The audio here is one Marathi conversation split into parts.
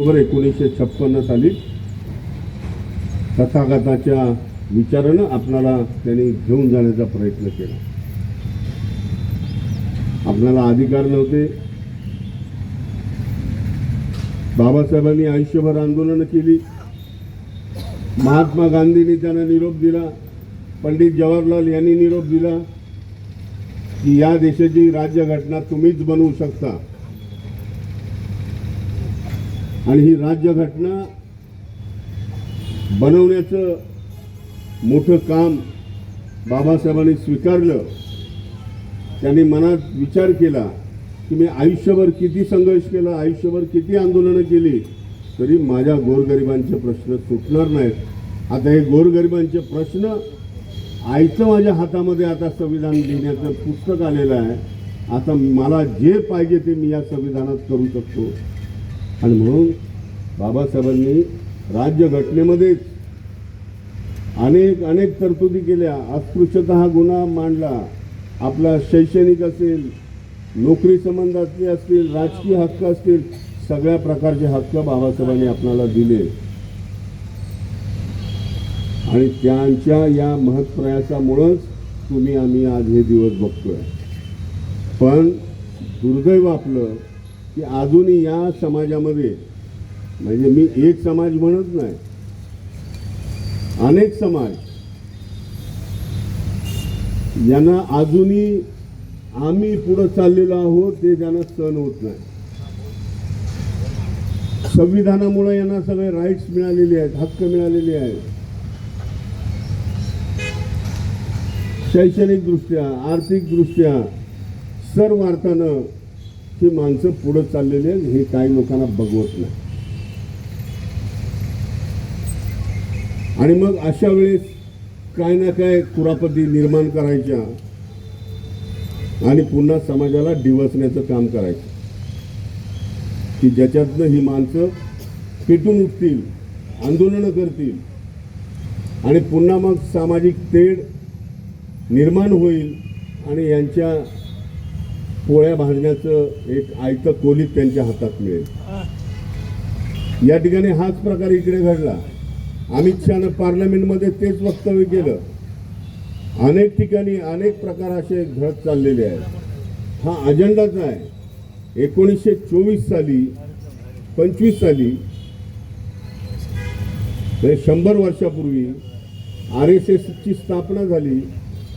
ऑक्टोबर एकोणीसशे छप्पन्न साली तथागताच्या विचारानं आपणाला त्यांनी घेऊन जाण्याचा प्रयत्न केला. आपल्याला अधिकार नव्हते. बाबासाहेबांनी आयुष्यभर आंदोलनं केली. महात्मा गांधींनी त्यांना निरोप दिला. पंडित जवाहरलाल यांनी निरोप दिला की या देशाची राज्यघटना तुम्हीच बनवू शकता. आणि ही राज्यघटना बनवण्याचं मोठं काम बाबासाहेबांनी स्वीकारलं. त्यांनी मनात विचार केला की मी आयुष्यभर किती संघर्ष केला आयुष्यभर किती आंदोलनं केली तरी माझ्या गोरगरिबांचे प्रश्न सुटणार नाहीत. आता हे गोरगरिबांचे प्रश्न आईचं माझ्या हातामध्ये आता संविधान लिहिण्याचं पुस्तक आलेलं आहे. आता मला जे पाहिजे ते मी या संविधानात करू शकतो. आणि म्हणून बाबासाहेबांनी राज्यघटनेमध्येच अनेक अनेक तरतुदी केल्या. अस्पृश्यता हा गुन्हा मांडला. आपला शैक्षणिक असेल नोकरी संबंधातले असतील राजकीय हक्क असतील सगळ्या प्रकारचे हक्क बाबासाहेबांनी आपल्याला दिले. आणि त्यांच्या या महत्प्रयासामुळंच तुम्ही आम्ही आज हे दिवस बघतोय. पण दुर्दैव आपलं की अजूनही या समाजामध्ये म्हणजे मी एक समाज म्हणत नाही अनेक समाज यांना अजूनही आम्ही पुढं चाललेलो आहोत ते त्यांना सण होत नाही. संविधानामुळे यांना सगळे राईट्स मिळालेले आहेत हक्क मिळालेले आहेत. शैक्षणिक दृष्ट्या आर्थिक दृष्ट्या सर्व अर्थानं ही माणसं पुढं चाललेली आहेत हे काही लोकांना बघवत नाही. आणि मग अशा वेळेस काय ना काय कुरापती निर्माण करायच्या आणि पुन्हा समाजाला डिवसण्याचं काम करायचं. की ज्याच्यातनं ही माणसं पेटून उठतील आंदोलनं करतील आणि पुन्हा मग सामाजिक तेढ निर्माण होईल आणि यांच्या पोळ्या भाजण्याचं एक आयतं कोलीत त्यांच्या हातात मिळेल. या ठिकाणी हाच प्रकार इकडे घडला. अमित शहानं पार्लमेंटमध्ये तेच वक्तव्य केलं. अनेक ठिकाणी अनेक प्रकार असे घडत चाललेले आहेत. हा अजेंडाच आहे. एकोणीसशे चोवीस साली पंचवीस साली म्हणजे शंभर वर्षापूर्वी आर एस एसची स्थापना झाली.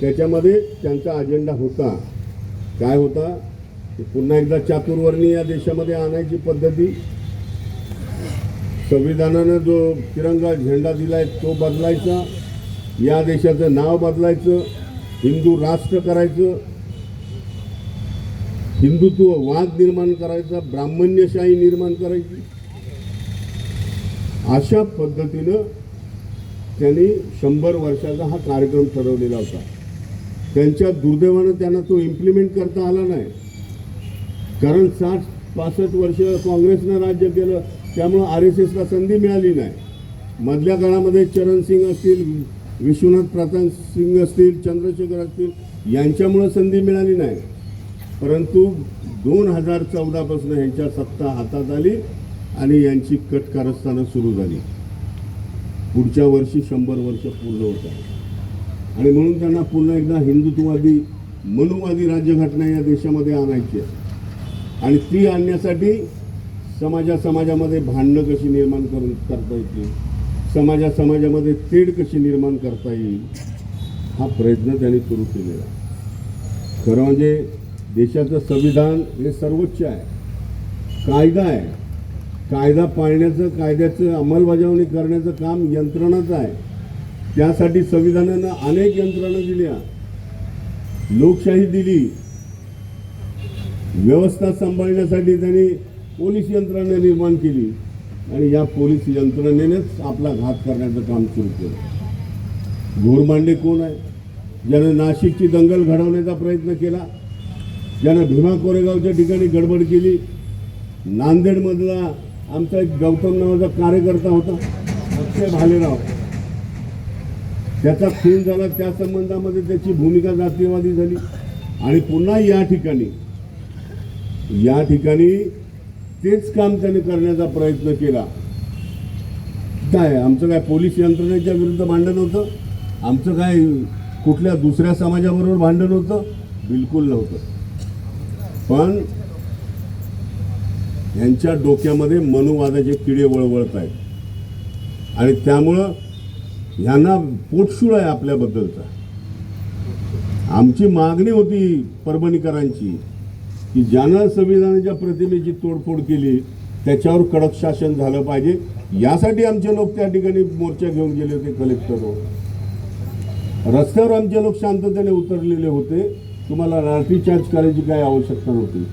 त्याच्यामध्ये त्यांचा अजेंडा होता. काय होता? पुन्हा एकदा चातुर्वर्णी या देशामध्ये आणायची पद्धती. संविधानानं जो तिरंगा झेंडा दिलाय तो बदलायचा. या देशाचं नाव बदलायचं. हिंदू राष्ट्र करायचं. हिंदुत्व वाद निर्माण करायचा ब्राह्मण्यशाही निर्माण करायची. अशा पद्धतीनं त्यांनी शंभर वर्षाचा हा कार्यक्रम ठरवलेला होता. त्यांच्या दुर्दैवानं त्यांना तो इम्प्लिमेंट करता आला नाही. कारण साठ पासष्ट वर्ष काँग्रेसनं राज्य केलं त्यामुळं आर एस एसला संधी मिळाली नाही. मधल्या काळामध्ये चरण सिंग असतील विश्वनाथ प्रताप सिंग असतील चंद्रशेखर असतील यांच्यामुळं संधी मिळाली नाही. परंतु दोन हजार चौदापासून यांच्या सत्ता हातात आली आणि यांची कट कारस्थानं सुरू झाली. पुढच्या वर्षी शंभर वर्ष पूर्ण होत आहे आणि म्हणून त्यांना पुन्हा एकदा हिंदुत्ववादी मनुवादी राज्यघटना या देशामध्ये आणायची आहे. आणि ती आणण्यासाठी समाजा समाजामध्ये भांडणं कशी निर्माण करून करता येतील समाजा समाजामध्ये तेढ कशी निर्माण करता येईल हा प्रयत्न त्यांनी सुरू केलेला खरं म्हणजे देशाचं संविधान हे सर्वोच्च आहे. कायदा आहे. कायदा पाळण्याचं कायद्याचं अंमलबजावणी करण्याचं काम यंत्रणाचं आहे. त्यासाठी संविधानानं अनेक यंत्रणा दिल्या. लोकशाही दिली. व्यवस्था सांभाळण्यासाठी त्यांनी पोलीस यंत्रणा निर्माण केली. आणि या पोलीस यंत्रणेनेच आपला घात करण्याचं काम सुरू केलं. घोरमांडे कोण आहे? ज्यानं नाशिकची दंगल घडवण्याचा प्रयत्न केला. ज्यानं भीमा कोरेगावच्या ठिकाणी गडबड केली. नांदेडमधला आमचा एक गौतम नावाचा कार्यकर्ता होता. अक्षय भालेराव. त्याचा खून झाला त्या संबंधामध्ये त्याची भूमिका जातीयवादी झाली. आणि पुन्हा या ठिकाणी या ठिकाणी तेच काम त्याने करण्याचा प्रयत्न केला. काय आमचं काय पोलीस यंत्रणेच्या विरुद्ध भांडण होतं? आमचं काय कुठल्या दुसऱ्या समाजाबरोबर भांडण होतं? बिलकुल नव्हतं. पण यांच्या डोक्यामध्ये मनुवादाचे किडे वळवळत आहेत. आणि त्यामुळं यांना पोटशूळ आहे आपल्याबद्दलचा. आमची मागणी होती परभणीकरांची की ज्यानं संविधानाच्या प्रतिमेची तोडफोड केली त्याच्यावर कडक शासन झालं पाहिजे. यासाठी आमचे लोक त्या ठिकाणी मोर्चा घेऊन गेले होते कलेक्टरवर रस्त्यावर आमचे लोक शांततेने उतरलेले होते. तुम्हाला लाठी चार्ज करायची काय आवश्यकता नव्हती.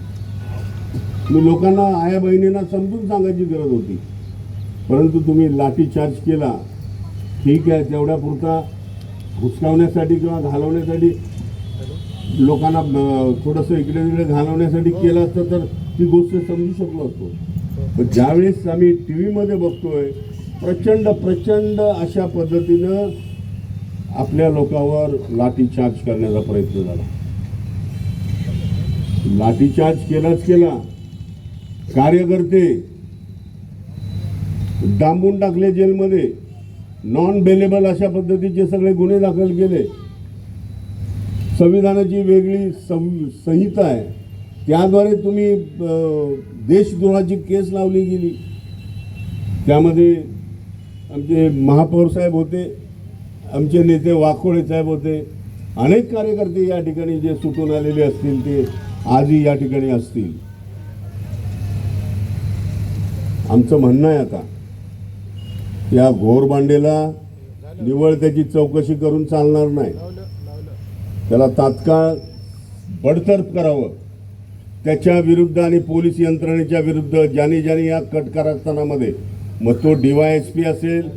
मी लोकांना आया बहिणींना समजून सांगायची गरज होती. परंतु तुम्ही लाठी चार्ज केला ठीक आहे तेवढ्या पुरता हुसकावण्यासाठी किंवा घालवण्यासाठी लोकांना थोडंसं इकडे तिकडे घालवण्यासाठी केलं असतं तर ती गोष्ट समजू शकलो असतो. पण ज्यावेळेस आम्ही टी व्हीमध्ये बघतोय प्रचंड प्रचंड अशा पद्धतीनं आपल्या लोकांवर लाठीचार्ज करण्याचा प्रयत्न झाला. लाठीचार्ज केलाच केला. कार्यकर्ते डांबून टाकले जेलमध्ये. नॉन बेलेबल अशा पद्धतीचे सगळे गुन्हे दाखल केले. संविधानाची वेगळी सं- संहिता आहे. त्याद्वारे तुम्ही देशद्रोहाची केस लावली गेली. त्यामध्ये आमचे महापौर साहेब होते आमचे नेते वाकोळे साहेब होते अनेक कार्यकर्ते या ठिकाणी जे सुटून आलेले असतील ते आजही या ठिकाणी असतील. आमचं म्हणणं आहे आता या घोरबांडेला निवळ त्याची चौकशी करून चालणार नाही. त्याला तात्काळ बडतर्फ करावं. त्याच्या विरुद्ध आणि पोलीस यंत्रणेच्या विरुद्ध ज्याने ज्याने या कट कारस्थानामध्ये मग तो डीवायएसपी असेल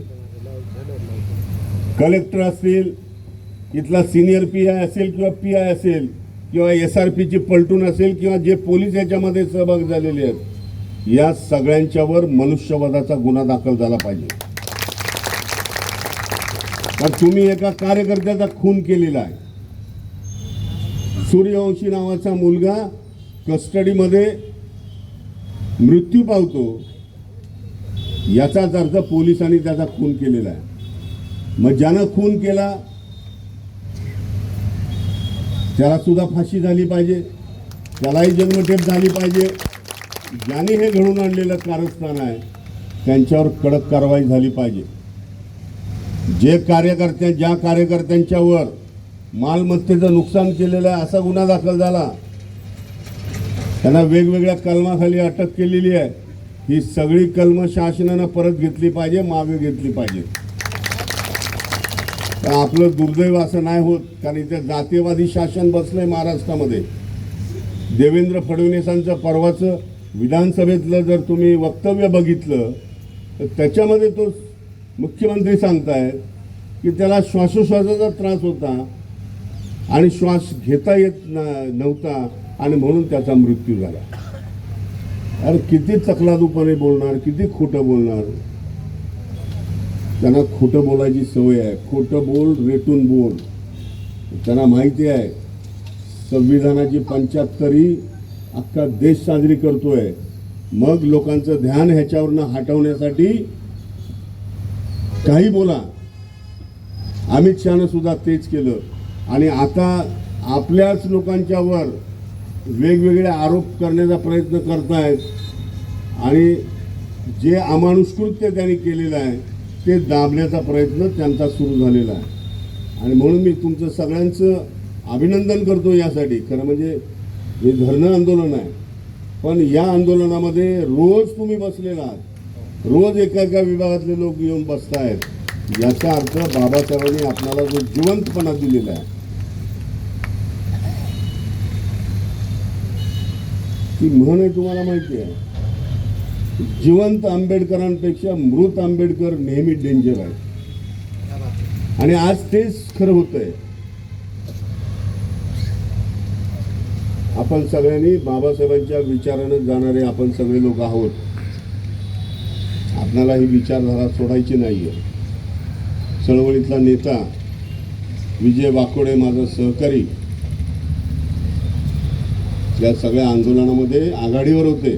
कलेक्टर असतील इथला सिनियर पी आय असेल किंवा पी आय असेल किंवा एस आर पीची पलटून असेल किंवा जे पोलीस याच्यामध्ये सहभाग झालेले आहेत या सगळ्यांच्यावर मनुष्यवधाचा गुन्हा दाखल झाला पाहिजे. तर तुम्ही एका कार्यकर्त्याचा खून केलेला आहे. सूर्यवंशी नावाचा मुलगा कस्टडीमध्ये मृत्यू पावतो याचाच अर्थ पोलिसांनी त्याचा खून केलेला आहे. मग ज्यानं खून केला त्याला सुद्धा फाशी झाली पाहिजे त्यालाही जन्मठेप झाली पाहिजे. ज्यांनी हे घडून आणलेलं कारस्थान आहे त्यांच्यावर कडक कारवाई झाली पाहिजे. जे कार्यकर्त्या ज्या कार्यकर्त्यांच्यावर मालमत्तेचं नुकसान केलेलं आहे असा गुन्हा दाखल झाला. त्यांना वेगवेगळ्या कलमाखाली अटक केलेली आहे. ही सगळी कलमं शासनानं परत घेतली पाहिजे मागे घेतली पाहिजे. तर आपलं दुर्दैव असं नाही होत कारण इथे जातीयवादी शासन बसलंय महाराष्ट्रामध्ये. देवेंद्र फडणवीसांचं परवाचं विधानसभेतलं जर तुम्ही वक्तव्य बघितलं तर त्याच्यामध्ये तो मुख्यमंत्री सांगतायत की त्याला श्वासोश्वासाचा त्रास होता आणि श्वास घेता येत न- नव्हता आणि म्हणून त्याचा मृत्यू झाला. अरे किती तकलादूपणे बोलणार किती खोटं बोलणार. त्यांना खोटं बोलायची सवय आहे. खोटं बोल रेटून बोल. त्यांना माहिती आहे संविधानाची पंच्याहत्तरी अख्खा देश साजरी करतोय. मग लोकांचं ध्यान ह्याच्यावरनं हटवण्यासाठी काही बोला. अमित शहानं सुद्धा तेच केलं. आणि आता आपल्याच लोकांच्यावर वेगवेगळे आरोप करण्याचा प्रयत्न करतायत. आणि जे अमानुष्कृत्य त्यांनी केलेलं आहे ते दाबण्याचा प्रयत्न त्यांचा सुरू झालेला आहे. आणि म्हणून मी तुमचं सगळ्यांचं अभिनंदन करतो यासाठी. खरं म्हणजे हे धरणं आंदोलन आहे. पण या आंदोलनामध्ये रोज तुम्ही बसलेला आहात. रोज एका एका विभागातले लोक येऊन बसतायत. याचा अर्थ बाबासाहेबांनी आपल्याला जो जिवंतपणा दिलेला आहे ती म्हण आहे तुम्हाला माहिती आहे. जिवंत आंबेडकरांपेक्षा मृत आंबेडकर नेहमी डेंजर आहे आणि आज तेच खरं होतंय. आपण सगळ्यांनी बाबासाहेबांच्या विचारानं जाणारे आपण सगळे लोक आहोत. आपणाला ही विचारधारा सोडायची नाही आहे चळवळीतला नेता विजय वाकोडे माझा सहकारी. या सगळ्या आंदोलनामध्ये आघाडीवर होते.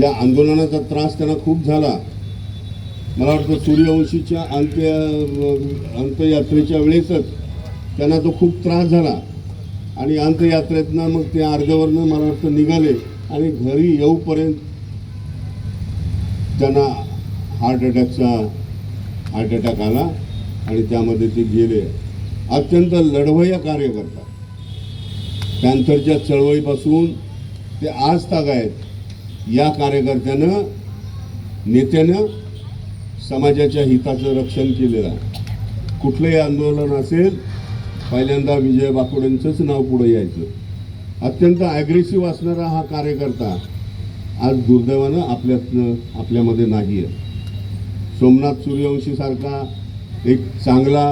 या आंदोलनाचा त्रास त्यांना खूप झाला. मला वाटतं सूर्यवंशीच्या अंत्य अंत्ययात्रेच्या वेळेसच त्यांना तो खूप त्रास झाला. आणि अंत्ययात्रेतनं मग ते अर्धवरनं मला वाटतं निघाले आणि घरी येऊपर्यंत त्यांना हार्ट अटॅकचा हार्ट अटॅक आला आणि त्यामध्ये ते गेले. अत्यंत लढवय्या कार्य करतात पॅन्थरच्या चळवळीपासून ते आज ताग आहेत. या कार्यकर्त्यानं नेत्यानं समाजाच्या हिताचं रक्षण केलेलं आहे. कुठलंही आंदोलन असेल पहिल्यांदा विजय बाकोडेंचंच नाव पुढे यायचं. अत्यंत ॲग्रेसिव्ह असणारा हा कार्यकर्ता आज दुर्दैवानं आपल्यातनं आपल्यामध्ये नाही आहे सोमनाथ सूर्यवंशीसारखा एक चांगला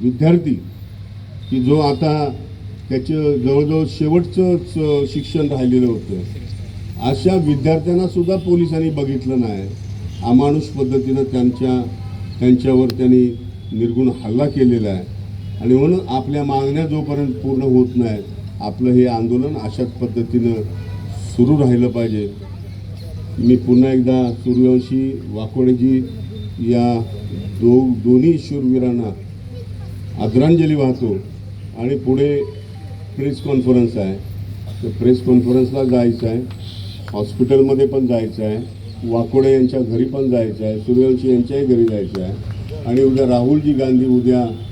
विद्यार्थी की जो आता त्याचं जवळजवळ शेवटचंच शिक्षण राहिलेलं होतं. अशा विद्यार्थ्यांना सुद्धा पोलिसांनी बघितलं नाही. अमानुष पद्धतीनं त्यांच्या त्यांच्यावर त्यांनी निर्गुण हल्ला केलेला आहे. आणि म्हणून आपल्या मागण्या जोपर्यंत पूर्ण होत नाहीत आपलं हे आंदोलन अशाच पद्धतीनं सुरू राहिलं पाहिजे. मी पुन्हा एकदा सूर्यवंशी वाकोडेजी या दो दोन्ही शूरवीरांना आदरांजली वाहतो. आणि पुढे प्रेस कॉन्फरन्स आहे. तर प्रेस कॉन्फरन्सला जायचं आहे. हॉस्पिटलमध्ये पण जायचं आहे. वाकोडे यांच्या घरी पण जायचं आहे. सूर्यवंशी यांच्याही घरी जायचं आहे. आणि उद्या राहुलजी गांधी उद्या